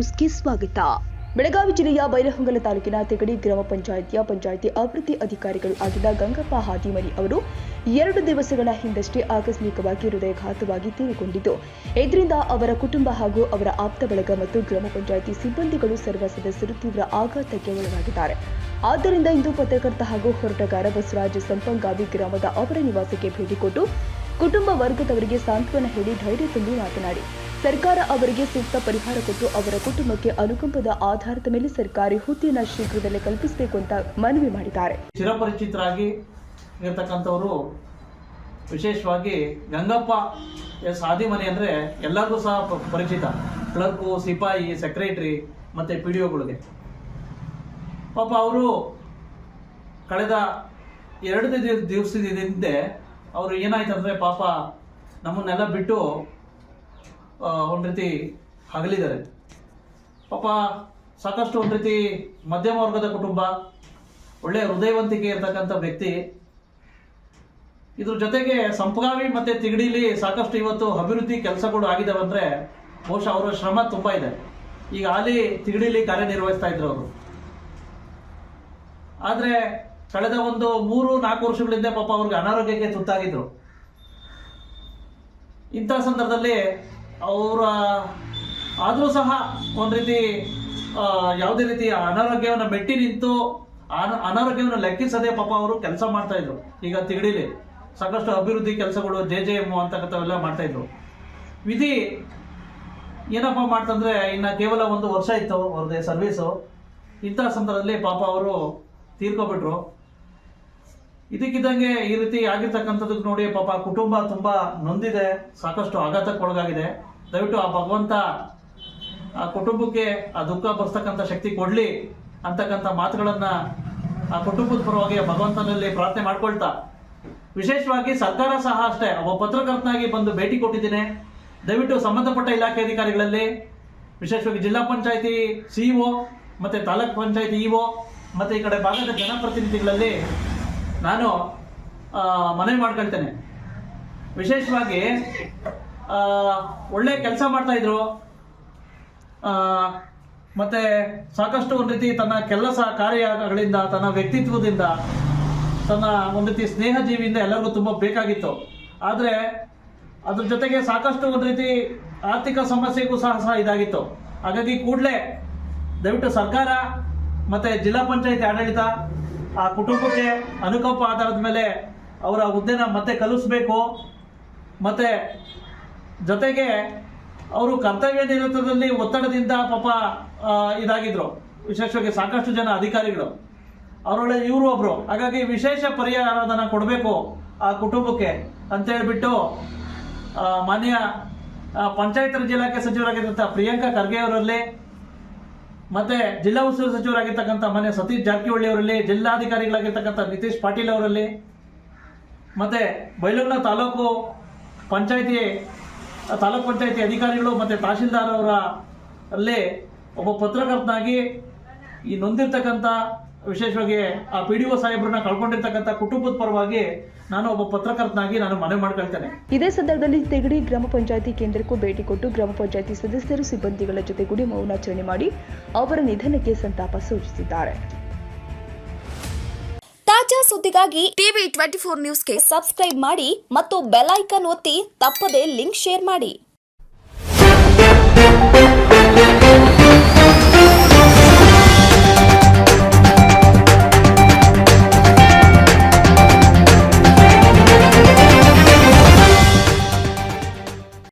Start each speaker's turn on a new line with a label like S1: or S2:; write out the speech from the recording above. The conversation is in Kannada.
S1: ನ್ಯೂಸ್ಗೆ ಸ್ವಾಗತ. ಬೆಳಗಾವಿ ಜಿಲ್ಲೆಯ ಬೈರಹೊಂಗಲ ತಾಲೂಕಿನ ತೆಗಡಿ ಗ್ರಾಮ ಪಂಚಾಯಿತಿಯ ಪಂಚಾಯಿತಿ ಅಭಿವೃದ್ಧಿ ಅಧಿಕಾರಿಗಳು ಆಗಿದ್ದ ಗಂಗಪ್ಪ ಹಾದಿಮನಿ ಅವರು ಎರಡು ದಿವಸಗಳ ಹಿಂದಷ್ಟೇ ಆಕಸ್ಮಿಕವಾಗಿ ಹೃದಯಘಾತವಾಗಿ ತೀರಿಕೊಂಡಿದ್ದು ಇದರಿಂದ ಅವರ ಕುಟುಂಬ ಹಾಗೂ ಅವರ ಆಪ್ತ ಬಳಗ ಮತ್ತು ಗ್ರಾಮ ಪಂಚಾಯಿತಿ ಸಿಬ್ಬಂದಿಗಳು ಸರ್ವ ಸದಸ್ಯರು ತೀವ್ರ ಆಘಾತಕ್ಕೆ ಒಳಗಾಗಿದ್ದಾರೆ. ಆದ್ದರಿಂದ ಇಂದು ಪತ್ರಕರ್ತ ಹಾಗೂ ಹೋರಾಟಗಾರ ಬಸವರಾಜ ಸಂಪಂಗಾವಿ ಗ್ರಾಮದ ಅವರ ನಿವಾಸಕ್ಕೆ ಭೇಟಿ ಕೊಟ್ಟು ಕುಟುಂಬ ವರ್ಗದವರಿಗೆ ಸಾಂತ್ವನ ಹೇಳಿ ಧೈರ್ಯ ತುಂಬಿ ಮಾತನಾಡಿ. ಸರ್ಕಾರ ಅವರಿಗೆ ಸೂಕ್ತ ಪರಿಹಾರ ಕೊಟ್ಟು ಅವರ ಕುಟುಂಬಕ್ಕೆ ಅನುಕಂಪದ ಆಧಾರದ ಮೇಲೆ ಸರ್ಕಾರಿ ಹುದ್ದೆಯನ್ನು ಶೀಘ್ರದಲ್ಲೇ ಕಲ್ಪಿಸಬೇಕು ಅಂತ ಮನವಿ ಮಾಡಿದ್ದಾರೆ.
S2: ಚಿರಪರಿಚಿತರಾಗಿ ಇರತಕ್ಕಂಥವರು ವಿಶೇಷವಾಗಿ ಗಂಗಪ್ಪ ಎಸ್ ಮನೆ ಅಂದರೆ ಎಲ್ಲರಿಗೂ ಸಹ ಪರಿಚಿತ. ಕ್ಲರ್ಕು, ಸಿಪಾಯಿ, ಸೆಕ್ರೆಟ್ರಿ ಮತ್ತು ಪಿ ಡಿ ಒಗಳಿಗೆ ಪಾಪ ಅವರು ಕಳೆದ ಎರಡು ದಿವಸದಿಂದ ಅವರು ಅವರು ಏನಾಯ್ತಂದ್ರೆ ಪಾಪ ನಮ್ಮನ್ನೆಲ್ಲ ಬಿಟ್ಟು ಒಂದು ರೀತಿ ಹಗಲಿದ್ದಾರೆ. ಪಾಪ ಸಾಕಷ್ಟು ಒಂದು ರೀತಿ ಮಧ್ಯಮ ವರ್ಗದ ಕುಟುಂಬ, ಒಳ್ಳೆಯ ಹೃದಯವಂತಿಕೆ ಇರತಕ್ಕಂಥ ವ್ಯಕ್ತಿ. ಇದ್ರ ಜೊತೆಗೆ ಸಂಪಗಾವಿ ಮತ್ತೆ ತಿಗಡಿಲಿ ಸಾಕಷ್ಟು ಇವತ್ತು ಅಭಿವೃದ್ಧಿ ಕೆಲಸಗಳು ಆಗಿದಾವೆ ಅಂದರೆ ಬಹುಶಃ ಅವರ ಶ್ರಮ ತುಂಬಾ ಇದೆ. ಈಗ ಅಲ್ಲಿ ತಿಗಡಿಲಿ ಕಾರ್ಯನಿರ್ವಹಿಸ್ತಾ ಇದ್ರು ಅವರು. ಆದರೆ ಕಳೆದ ಒಂದು ಮೂರು, ನಾಲ್ಕು ವರ್ಷಗಳಿಂದ ಪಾಪ ಅವ್ರಿಗೆ ಅನಾರೋಗ್ಯಕ್ಕೆ ತುತ್ತಾಗಿದ್ರು. ಇಂಥ ಸಂದರ್ಭದಲ್ಲಿ ಅವರ ಆದರೂ ಸಹ ಒಂದು ರೀತಿ ಯಾವುದೇ ರೀತಿಯ ಅನಾರೋಗ್ಯವನ್ನು ಮೆಟ್ಟಿ ನಿಂತು ಅನ- ಅನಾರೋಗ್ಯವನ್ನು ಲೆಕ್ಕಿಸದೆ ಪಾಪ ಅವರು ಕೆಲಸ ಮಾಡ್ತಾ ಇದ್ರು. ಈಗ ತಿಗಡಿಲಿ ಸಾಕಷ್ಟು ಅಭಿವೃದ್ಧಿ ಕೆಲಸಗಳು ಜೆ ಜೆ ಎಂ ಅಂತಕ್ಕಂಥವೆಲ್ಲ ಮಾಡ್ತಾ ಇದ್ರು. ವಿಧಿ ಏನಪ್ಪ ಮಾಡ್ತಂದ್ರೆ, ಇನ್ನು ಕೇವಲ ಒಂದು ವರ್ಷ ಇತ್ತು ಅವ್ರದ್ದು ಸರ್ವೀಸು. ಇಂಥ ಸಂದರ್ಭದಲ್ಲಿ ಪಾಪ ಅವರು ತೀರ್ಕೊಬಿಟ್ರು. ಇದಕ್ಕಿದ್ದಂಗೆ ಈ ರೀತಿ ಆಗಿರ್ತಕ್ಕಂಥದ್ದು ನೋಡಿ ಪಾಪ ಕುಟುಂಬ ತುಂಬಾ ನೊಂದಿದೆ, ಸಾಕಷ್ಟು ಆಘಾತಕ್ಕೆ ಒಳಗಾಗಿದೆ ದಯವಿಟ್ಟು ಆ ಭಗವಂತ ಆ ಕುಟುಂಬಕ್ಕೆ ಆ ದುಃಖ ಬರ್ತಕ್ಕಂಥ ಶಕ್ತಿ ಕೊಡಲಿ ಅಂತಕ್ಕಂಥ ಮಾತುಗಳನ್ನ ಆ ಕುಟುಂಬದ ಪರವಾಗಿ ಭಗವಂತನಲ್ಲಿ ಪ್ರಾರ್ಥನೆ ಮಾಡ್ಕೊಳ್ತಾ. ವಿಶೇಷವಾಗಿ ಸರ್ಕಾರ ಸಹ ಅಷ್ಟೇ, ಒಬ್ಬ ಪತ್ರಕರ್ತನಾಗಿ ಬಂದು ಭೇಟಿ ಕೊಟ್ಟಿದ್ದೀನಿ. ದಯವಿಟ್ಟು ಸಂಬಂಧಪಟ್ಟ ಇಲಾಖೆ ಅಧಿಕಾರಿಗಳಲ್ಲಿ, ವಿಶೇಷವಾಗಿ ಜಿಲ್ಲಾ ಪಂಚಾಯತಿ ಸಿಇಒ ಮತ್ತೆ ತಾಲೂಕ್ ಪಂಚಾಯತಿ ಇಒ ಮತ್ತೆ ಈ ಕಡೆ ಭಾಗದ ಜನಪ್ರತಿನಿಧಿಗಳಲ್ಲಿ ನಾನು ಮನವಿ ಮಾಡ್ಕೊಳ್ತೇನೆ. ವಿಶೇಷವಾಗಿ ಒಳ್ಳೆ ಕೆಲಸ ಮಾಡ್ತಾ ಇದ್ರು. ಆ, ಮತ್ತೆ ಸಾಕಷ್ಟು ಒಂದು ರೀತಿ ತನ್ನ ಕೆಲಸ ಕಾರ್ಯಗಳಿಂದ ತನ್ನ ವ್ಯಕ್ತಿತ್ವದಿಂದ ತನ್ನ ಒಂದು ರೀತಿ ಸ್ನೇಹ ಜೀವಿಯಿಂದ ಎಲ್ಲರಿಗೂ ತುಂಬ ಬೇಕಾಗಿತ್ತು. ಆದರೆ ಅದ್ರ ಜೊತೆಗೆ ಸಾಕಷ್ಟು ಒಂದು ರೀತಿ ಆರ್ಥಿಕ ಸಮಸ್ಯೆಗೂ ಸಹ ಸಹ ಇದಾಗಿತ್ತು. ಹಾಗಾಗಿ ಕೂಡಲೇ ದಯವಿಟ್ಟು ಸರ್ಕಾರ ಮತ್ತೆ ಜಿಲ್ಲಾ ಪಂಚಾಯತಿ ಆಡಳಿತ ಆ ಕುಟುಂಬಕ್ಕೆ ಅನುಕಂಪ ಆಧಾರದ ಮೇಲೆ ಅವರ ಹುದ್ದೆನ ಮತ್ತೆ ಕಲಿಸ್ಬೇಕು. ಮತ್ತೆ ಜೊತೆಗೆ ಅವರು ಕರ್ತವ್ಯ ನಿರತದಲ್ಲಿ ಒತ್ತಡದಿಂದ ಪಾಪ ಇದಾಗಿದ್ರು. ವಿಶೇಷವಾಗಿ ಸಾಕಷ್ಟು ಜನ ಅಧಿಕಾರಿಗಳು. ಅವರೊಳಗೆ ಇವರು ಒಬ್ರು. ಹಾಗಾಗಿ ವಿಶೇಷ ಪರಿಹಾರಧನ ಕೊಡಬೇಕು ಆ ಕುಟುಂಬಕ್ಕೆ ಅಂತ ಹೇಳ್ಬಿಟ್ಟು ಮಾನ್ಯ ಪಂಚಾಯತ್ ರಾಜ್ ಇಲಾಖೆ ಸಚಿವರಾಗಿರ್ತಕ್ಕಂಥ ಪ್ರಿಯಾಂಕಾ ಖರ್ಗೆ ಅವರಲ್ಲಿ, ಮತ್ತೆ ಜಿಲ್ಲಾ ಉಸ್ತುವಾರಿ ಸಚಿವರಾಗಿರ್ತಕ್ಕಂಥ ಮಾನ್ಯ ಸತೀಶ್ ಜಾರಕಿಹೊಳಿ ಅವರಲ್ಲಿ, ಜಿಲ್ಲಾಧಿಕಾರಿಗಳಾಗಿರ್ತಕ್ಕಂಥ ನಿತೀಶ್ ಪಾಟೀಲ್ ಅವರಲ್ಲಿ, ಮತ್ತೆ ಬೈಲೂರಿನ ತಾಲೂಕು ಪಂಚಾಯತಿ ತಾಲೂಕ್ ಪಂಚಾಯತಿ ಅಧಿಕಾರಿಗಳು ಮತ್ತೆ ತಹಶೀಲ್ದಾರ್ ಅವರ ಅಲ್ಲೇ ಒಬ್ಬ ಪತ್ರಕರ್ತನಾಗಿ ಈ ನೊಂದಿರ್ತಕ್ಕಂಥ, ವಿಶೇಷವಾಗಿ ಆ ಪಿ ಡಿ ಒ ಸಾಹೇಬ್ರನ್ನ ಕಳ್ಕೊಂಡಿರ್ತಕ್ಕಂಥ ಕುಟುಂಬದ ಪರವಾಗಿ ನಾನು ಒಬ್ಬ ಪತ್ರಕರ್ತನಾಗಿ ನಾನು ಮನವಿ ಮಾಡ್ಕೊಳ್ತೇನೆ.
S1: ಇದೇ ಸಂದರ್ಭದಲ್ಲಿ ತೆಗಡಿ ಗ್ರಾಮ ಪಂಚಾಯಿತಿ ಕೇಂದ್ರಕ್ಕೂ ಭೇಟಿ ಕೊಟ್ಟು ಗ್ರಾಮ ಪಂಚಾಯಿತಿ ಸದಸ್ಯರು, ಸಿಬ್ಬಂದಿಗಳ ಜೊತೆಗೂಡಿ ಮೌನಾಚರಣೆ ಮಾಡಿ ಅವರ ನಿಧನಕ್ಕೆ ಸಂತಾಪ ಸೂಚಿಸಿದ್ದಾರೆ.
S3: ಸುದ್ದಿಗಾಗಿ ಟಿವಿ ಟ್ವೆಂಟಿ ಫೋರ್ ನ್ಯೂಸ್ಗೆ ಸಬ್ಸ್ಕ್ರೈಬ್ ಮಾಡಿ ಮತ್ತು ಬೆಲ್ ಐಕಾನ್ ಒತ್ತಿ ತಪ್ಪದೆ ಲಿಂಕ್ ಶೇರ್ ಮಾಡಿ.